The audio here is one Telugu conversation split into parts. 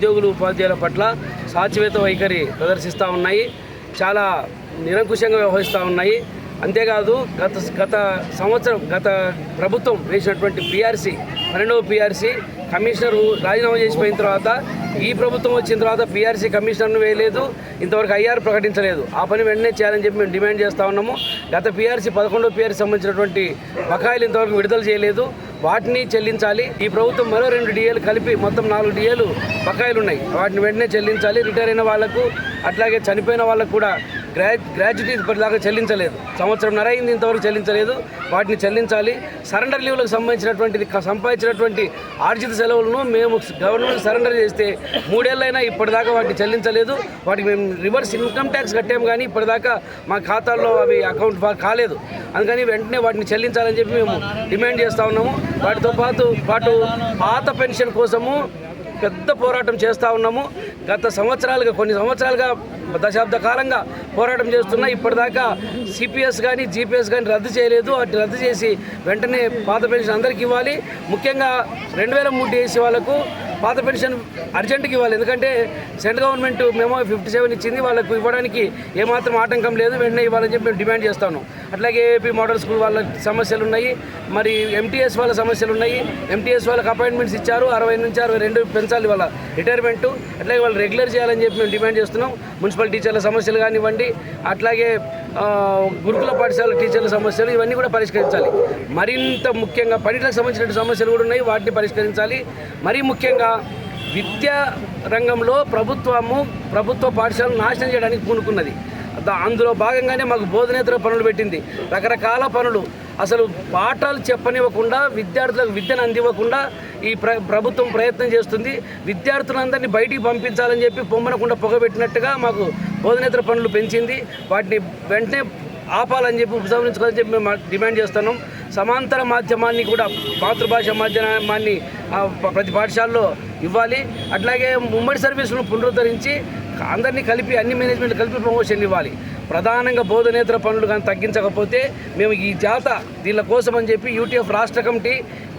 ఉద్యోగులు ఉపాధ్యాయుల పట్ల సాచివేత వైఖరి ప్రదర్శిస్తూ ఉన్నాయి. చాలా నిరంకుశంగా వ్యవహరిస్తూ ఉన్నాయి. అంతేకాదు గత గత సంవత్సరం గత ప్రభుత్వం వేసినటువంటి పిఆర్సీ పన్నెండవ పిఆర్సీ కమిషనరు రాజీనామా చేసిపోయిన తర్వాత ఈ ప్రభుత్వం వచ్చిన తర్వాత పిఆర్సీ కమిషనర్ను వేయలేదు ఇంతవరకు ఐఆర్ ప్రకటించలేదు. ఆ పని వెంటనే చేయాలని చెప్పి మేము డిమాండ్ చేస్తూ ఉన్నాము. గత పిఆర్సీ పదకొండో పిఆర్సీ సంబంధించినటువంటి బకాయిలు ఇంతవరకు విడుదల చేయలేదు. వాటిని చెల్లించాలి. ఈ ప్రభుత్వం మరో రెండు డిఏలు కలిపి మొత్తం నాలుగు డిఏలు బకాయిలు ఉన్నాయి వాటిని వెంటనే చెల్లించాలి. రిటైర్ అయిన వాళ్ళకు అట్లాగే చనిపోయిన వాళ్ళకు కూడా గ్రా గ్రాడ్యుటీ ఇప్పటిదాకా చెల్లించలేదు. సంవత్సరంన్నర అయింది ఇంతవరకు చెల్లించలేదు. వాటిని చెల్లించాలి. సరెండర్ లీవ్లకు సంబంధించినటువంటి సంపాదించినటువంటి ఆర్జిత సెలవులను మేము గవర్నమెంట్ సరెండర్ చేస్తే మూడేళ్ళైనా ఇప్పటిదాకా వాటిని చెల్లించలేదు. వాటికి మేము రివర్స్ ఇన్కమ్ ట్యాక్స్ కట్టాము కానీ ఇప్పటిదాకా మా ఖాతాల్లో అవి అకౌంట్ కాలేదు. అందుకని వెంటనే వాటిని చెల్లించాలని చెప్పి మేము డిమాండ్ చేస్తూ ఉన్నాము. వాటితో పాటు పాటు పాత పెన్షన్ కోసము పెద్ద పోరాటం చేస్తూ ఉన్నాము. గత సంవత్సరాలుగా కొన్ని సంవత్సరాలుగా దశాబ్ద కాలంగా పోరాటం చేస్తున్నా ఇప్పటిదాకా సిపిఎస్ కానీ జీపీఎస్ కానీ రద్దు చేయలేదు. అటు రద్దు చేసి వెంటనే పాత పెన్షన్ అందరికీ ఇవ్వాలి. ముఖ్యంగా రెండు వేల మూడు వేసి వాళ్ళకు పాత పెన్షన్ అర్జెంటుకి ఇవ్వాలి. ఎందుకంటే సెంట్రల్ గవర్నమెంట్ మేము ఫిఫ్టీ సెవెన్ ఇచ్చింది. వాళ్ళకు ఇవ్వడానికి ఏమాత్రం ఆటంకం లేదు. వెంటనే ఇవ్వాలని చెప్పి మేము డిమాండ్ చేస్తాను. అట్లాగే ఏపీ మోడల్ స్కూల్ వాళ్ళ సమస్యలు ఉన్నాయి మరి ఎంటీఎస్ వాళ్ళ సమస్యలు ఉన్నాయి ఎంటీఎస్ వాళ్ళకి అపాయింట్మెంట్స్ ఇచ్చారు. అరవై నుంచి అరవై రెండు పెంచాలి వాళ్ళ రిటైర్మెంట్. అట్లాగే వాళ్ళు రెగ్యులర్ చేయాలని చెప్పి మేము డిమాండ్ చేస్తున్నాం. మున్సిపల్ టీచర్ల సమస్యలు కానివ్వండి అట్లాగే గురుకుల పాఠశాల టీచర్ల సమస్యలు ఇవన్నీ కూడా పరిష్కరించాలి. మరింత ముఖ్యంగా పనిలకు సంబంధించిన సమస్యలు కూడా ఉన్నాయి. వాటిని పరిష్కరించాలి. మరీ ముఖ్యంగా విద్యా రంగంలో ప్రభుత్వము ప్రభుత్వ పాఠశాలను నాశనం చేయడానికి పూనుకున్నది. అందులో భాగంగానే మాకు బోధనేతర పనులు పెట్టింది. రకరకాల పనులు. అసలు పాఠాలు చెప్పనివ్వకుండా విద్యార్థులకు విద్యను అందివ్వకుండా ఈ ప్ర ప్రభుత్వం ప్రయత్నం చేస్తుంది. విద్యార్థులందరినీ బయటికి పంపించాలని చెప్పి పొమ్మనకుండా పొగబెట్టినట్టుగా మాకు బోధనేతర పనులు పెంచింది. వాటిని వెంటనే ఆపాలని చెప్పి ఉపసంహరించుకోవాలని చెప్పి మేము డిమాండ్ చేస్తున్నాం. సమాంతర మాధ్యమాన్ని కూడా మాతృభాష మాధ్యమాన్ని ప్రతి పాఠశాలలో ఇవ్వాలి. అట్లాగే ఉమ్మడి సర్వీసులను పునరుద్ధరించి అందరినీ కలిపి అన్ని మేనేజ్మెంట్ కలిపి ప్రమోషన్ ఇవ్వాలి. ప్రధానంగా బోధనేతర పనులు కానీ తగ్గించకపోతే మేము ఈ జాత దీనిల కోసం అని చెప్పి యూటీఎఫ్ రాష్ట్ర కమిటీ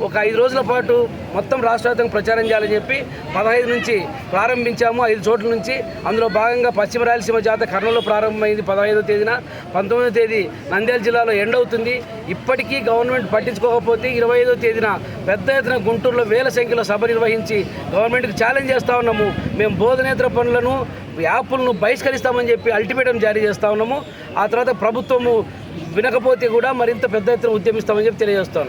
ఒక ఐదు రోజుల పాటు మొత్తం రాష్ట్ర ప్రచారం చేయాలని చెప్పి పదహైదు నుంచి ప్రారంభించాము ఐదు చోట్ల నుంచి. అందులో భాగంగా పశ్చిమ రాయలసీమ జాత కర్నూలులో ప్రారంభమైంది పదహైదో తేదీన. పంతొమ్మిదో తేదీ నంద్యాల జిల్లాలో ఎండ్ అవుతుంది. ఇప్పటికీ గవర్నమెంట్ పట్టించుకోకపోతే ఇరవై ఐదో తేదీన పెద్ద ఎత్తున గుంటూరులో వేల సంఖ్యలో సభ నిర్వహించి గవర్నమెంట్కి ఛాలెంజ్ చేస్తూ ఉన్నాము. మేము బోధనేతర పనులను యాప్లను బహిష్కరిస్తామని చెప్పి అల్టిమేటం జారీ చేస్తూ ఉన్నాము. ఆ తర్వాత ప్రభుత్వము వినకపోతే కూడా మరింత పెద్ద ఎత్తున ఉద్యమిస్తామని చెప్పి తెలియజేస్తా